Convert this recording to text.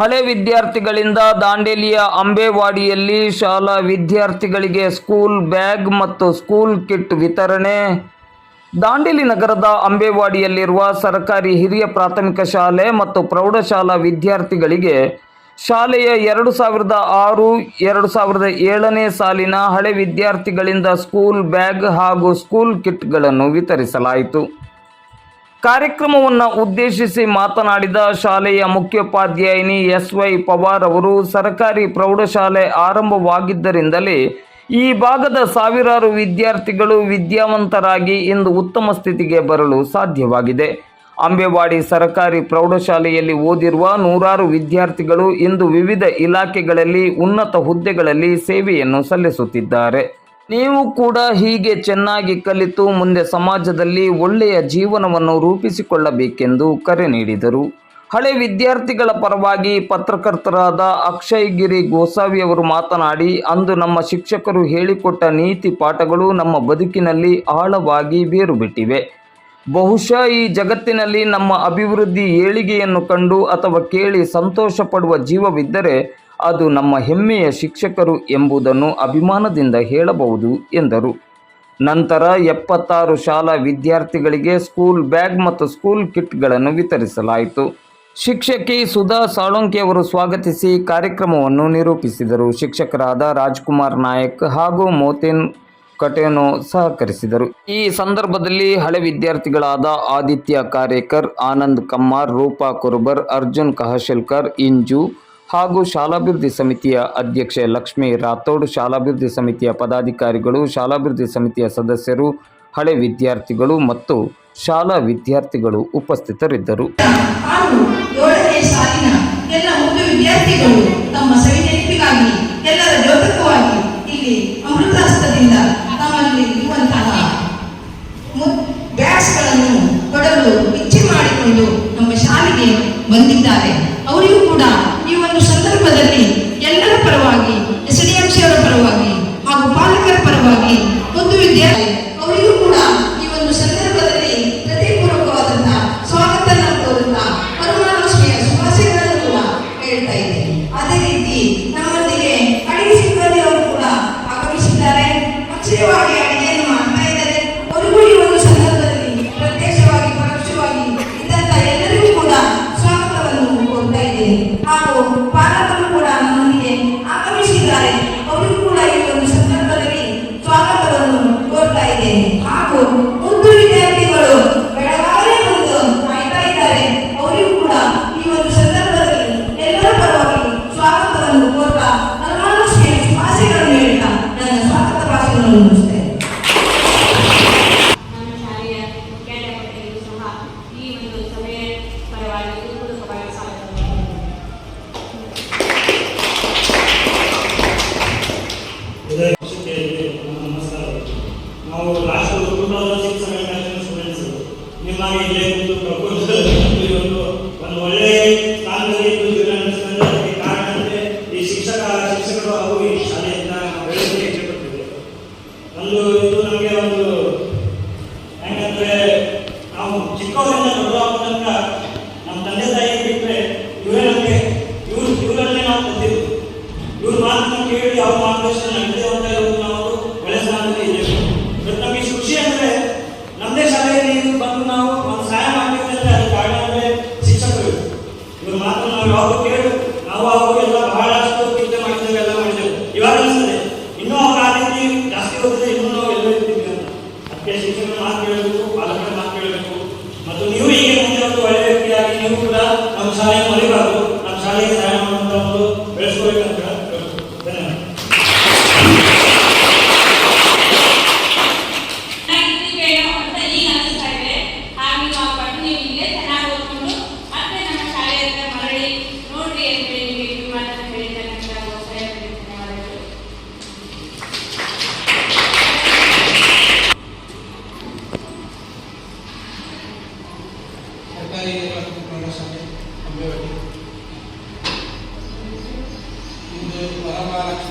ಹಳೆ ವಿದ್ಯಾರ್ಥಿಗಳಿಂದ ದಾಂಡೇಲಿಯ ಅಂಬೇವಾಡಿಯಲ್ಲಿ ಶಾಲಾ ವಿದ್ಯಾರ್ಥಿಗಳಿಗೆ ಸ್ಕೂಲ್ ಬ್ಯಾಗ್ ಮತ್ತು ಸ್ಕೂಲ್ ಕಿಟ್ ವಿತರಣೆ. ದಾಂಡೇಲಿ ನಗರದ ಅಂಬೇವಾಡಿಯಲ್ಲಿರುವ ಸರ್ಕಾರಿ ಹಿರಿಯ ಪ್ರಾಥಮಿಕ ಶಾಲೆ ಮತ್ತು ಪ್ರೌಢಶಾಲಾ ವಿದ್ಯಾರ್ಥಿಗಳಿಗೆ ಶಾಲೆಯ ಎರಡು ಸಾವಿರದ ಆರು, ಎರಡು ಸಾವಿರದ ಏಳನೇ ಸಾಲಿನ ಹಳೆ ವಿದ್ಯಾರ್ಥಿಗಳಿಂದ ಸ್ಕೂಲ್ ಬ್ಯಾಗ್ ಹಾಗೂ ಸ್ಕೂಲ್ ಕಿಟ್ಗಳನ್ನು ವಿತರಿಸಲಾಯಿತು. ಕಾರ್ಯಕ್ರಮವನ್ನು ಉದ್ದೇಶಿಸಿ ಮಾತನಾಡಿದ ಶಾಲೆಯ ಮುಖ್ಯೋಪಾಧ್ಯಾಯಿನಿ ಎಸ್ ವೈ ಪವಾರ್ ಅವರು, ಸರ್ಕಾರಿ ಪ್ರೌಢಶಾಲೆ ಆರಂಭವಾಗಿದ್ದರಿಂದಲೇ ಈ ಭಾಗದ ಸಾವಿರಾರು ವಿದ್ಯಾರ್ಥಿಗಳು ವಿದ್ಯಾವಂತರಾಗಿ ಇಂದು ಉತ್ತಮ ಸ್ಥಿತಿಗೆ ಬರಲು ಸಾಧ್ಯವಾಗಿದೆ. ಅಂಬೇವಾಡಿ ಸರ್ಕಾರಿ ಪ್ರೌಢಶಾಲೆಯಲ್ಲಿ ಓದಿರುವ ನೂರಾರು ವಿದ್ಯಾರ್ಥಿಗಳು ಇಂದು ವಿವಿಧ ಇಲಾಖೆಗಳಲ್ಲಿ ಉನ್ನತ ಹುದ್ದೆಗಳಲ್ಲಿ ಸೇವೆಯನ್ನು ಸಲ್ಲಿಸುತ್ತಿದ್ದಾರೆ. ನೀವು ಕೂಡ ಹೀಗೆ ಚೆನ್ನಾಗಿ ಕಲಿತು ಮುಂದೆ ಸಮಾಜದಲ್ಲಿ ಒಳ್ಳೆಯ ಜೀವನವನ್ನು ರೂಪಿಸಿಕೊಳ್ಳಬೇಕೆಂದು ಕರೆ ನೀಡಿದರು. ಹಳೆ ವಿದ್ಯಾರ್ಥಿಗಳ ಪರವಾಗಿ ಪತ್ರಕರ್ತರಾದ ಅಕ್ಷಯ್ ಗಿರಿ ಗೋಸಾವಿ ಅವರು ಮಾತನಾಡಿ, ಅಂದು ನಮ್ಮ ಶಿಕ್ಷಕರು ಹೇಳಿಕೊಟ್ಟ ನೀತಿ ಪಾಠಗಳು ನಮ್ಮ ಬದುಕಿನಲ್ಲಿ ಆಳವಾಗಿ ಬೇರು ಬಿಟ್ಟಿವೆ ಬಹುಶಃ ಈ ಜಗತ್ತಿನಲ್ಲಿ ನಮ್ಮ ಅಭಿವೃದ್ಧಿ ಏಳಿಗೆಯನ್ನು ಕಂಡು ಅಥವಾ ಕೇಳಿ ಸಂತೋಷ ಪಡುವ ಜೀವವಿದ್ದರೆ ಅದು ನಮ್ಮ ಹೆಮ್ಮೆಯ ಶಿಕ್ಷಕರು ಎಂಬುದನ್ನು ಅಭಿಮಾನದಿಂದ ಹೇಳಬಹುದು, ಎಂದರು. ನಂತರ ಎಪ್ಪತ್ತಾರು ಶಾಲಾ ವಿದ್ಯಾರ್ಥಿಗಳಿಗೆ ಸ್ಕೂಲ್ ಬ್ಯಾಗ್ ಮತ್ತು ಸ್ಕೂಲ್ ಕಿಟ್ಗಳನ್ನು ವಿತರಿಸಲಾಯಿತು. ಶಿಕ್ಷಕಿ ಸುಧಾ ಸಾಳೊಂಕಿ ಅವರು ಸ್ವಾಗತಿಸಿ ಕಾರ್ಯಕ್ರಮವನ್ನು ನಿರೂಪಿಸಿದರು. ಶಿಕ್ಷಕರಾದ ರಾಜ್ಕುಮಾರ್ ನಾಯಕ್ ಹಾಗೂ ಮೋತಿನ್ ಕಟೇನೋ ಸಹಕರಿಸಿದರು. ಈ ಸಂದರ್ಭದಲ್ಲಿ ಹಳೆ ವಿದ್ಯಾರ್ಥಿಗಳಾದ ಆದಿತ್ಯ ಕಾರೇಕರ್, ಆನಂದ್ ಕಮ್ಮಾರ್, ರೂಪಾ ಕುರುಬರ್, ಅರ್ಜುನ್ ಕಹಶಲ್ಕರ್, ಇಂಜು ಹಾಗೂ ಶಾಲಾಭಿವೃದ್ಧಿ ಸಮಿತಿಯ ಅಧ್ಯಕ್ಷೆ ಲಕ್ಷ್ಮೀ ರಾಥೋಡ್, ಶಾಲಾಭಿವೃದ್ಧಿ ಸಮಿತಿಯ ಪದಾಧಿಕಾರಿಗಳು, ಶಾಲಾಭಿವೃದ್ಧಿ ಸಮಿತಿಯ ಸದಸ್ಯರು, ಹಳೆ ವಿದ್ಯಾರ್ಥಿಗಳು ಮತ್ತು ಶಾಲಾ ವಿದ್ಯಾರ್ಥಿಗಳು ಉಪಸ್ಥಿತರಿದ್ದರು. ಬಂದಿದ್ದಾರೆ. ನಿಮ್ಮಾಗಿ ಇಲ್ಲೇ ಒಂದು ಒಂದು ಒಳ್ಳೆ ಸ್ಥಾನದಲ್ಲಿ ಕೂತಿದ್ದೀರ ಅನ್ನಿಸ್ತಂದ್ರೆ ಅದಕ್ಕೆ ಕಾರಣ ಅಂದರೆ ಈ ಶಿಕ್ಷಕ ಶಿಕ್ಷಕರು ಹಾಗೂ ಈ ಶಾಲೆಯಿಂದ ನಾವು ಬೆಳೆಸಲಿಕ್ಕೆ ಇಷ್ಟಪಟ್ಟಿದ್ದೇವೆ ಒಂದು ಇದು ನಮಗೆ ಒಂದು ಹೆಂಗಂದ್ರೆ ನಾವು ಚಿಕ್ಕವರಿಂದ ದೊಡ್ಡವಾಗ ತನಕ ನಮ್ಮ ತಂದೆ ತಾಯಿ ಬಿಟ್ಟರೆ ಇವರೇ ನಮಗೆ ಇವ್ರು ಇವರನ್ನೇ ನಾವು ಕಲ್ತಿದ್ದು ಇವ್ರ ಮಾತನ್ನ ಕೇಳಿ ಅವ್ರ ಮಾರ್ಗದರ್ಶನ ಅಂತ ಇರೋದು ನಾವು ಒಳ್ಳೆ ಸ್ಥಾನದಲ್ಲಿ ಇದ್ದೇವೆ ಬಟ್ ನಮಗೆ ಶುಚಿ ಅಂದ್ರೆ ನಮ್ಮದೇ ಶಾಲೆಯಲ್ಲಿ ಇದು ಬಂದು ನಾವು ಒಂದು ಸಹಾಯ ಮಾಡಬೇಕಂದ್ರೆ ಅದು ಕಾರಣ ಅಂದ್ರೆ ಶಿಕ್ಷಕರು. ಇವ್ರ ಮಾತನ್ನು ನಾವು ಯಾವಾಗ ಕೇಳಿ ನಾವು ಅವರು ಎಲ್ಲ ಬಹಳಷ್ಟು ಚಿಂತೆ ಮಾಡಿದ್ದೇವೆ ಎಲ್ಲ ಮಾಡಿದ್ದೇವೆ ಇವಾಗ ಅನಿಸ್ತದೆ ಇನ್ನೂ ಅವ್ರ ರೀತಿ ಜಾಸ್ತಿ ಹೋದ್ರೆ ಇನ್ನೂ ನಾವು ಎಲ್ಲ ಇರ್ತೀವಿ ಅದಕ್ಕೆ ಶಿಕ್ಷಕರ ಮಾತು ಕೇಳಬೇಕು ಪಾಲಕರ ಮಾತು ಕೇಳಬೇಕು. ಮತ್ತು ನೀವು ಹೀಗೆ ಮುಂದೆ ಒಂದು ಒಳ್ಳೆಯ ವ್ಯಕ್ತಿಯಾಗಿ ನೀವು ಕೂಡ ನಮ್ಮ ಶಾಲೆಯನ್ನು ಮರಿಬಾರದು ನಮ್ಮ ಶಾಲೆಗೆ ಸಹಾಯ ಸರ್ಕಾರಿ ಪ್ರಮಾಣ ಸಭೆ ಹಮ್ಮಿಕೊಳ್ಳಿ ಇಂದು ವರಮಹಾಲಕ್ಷ್ಮಿ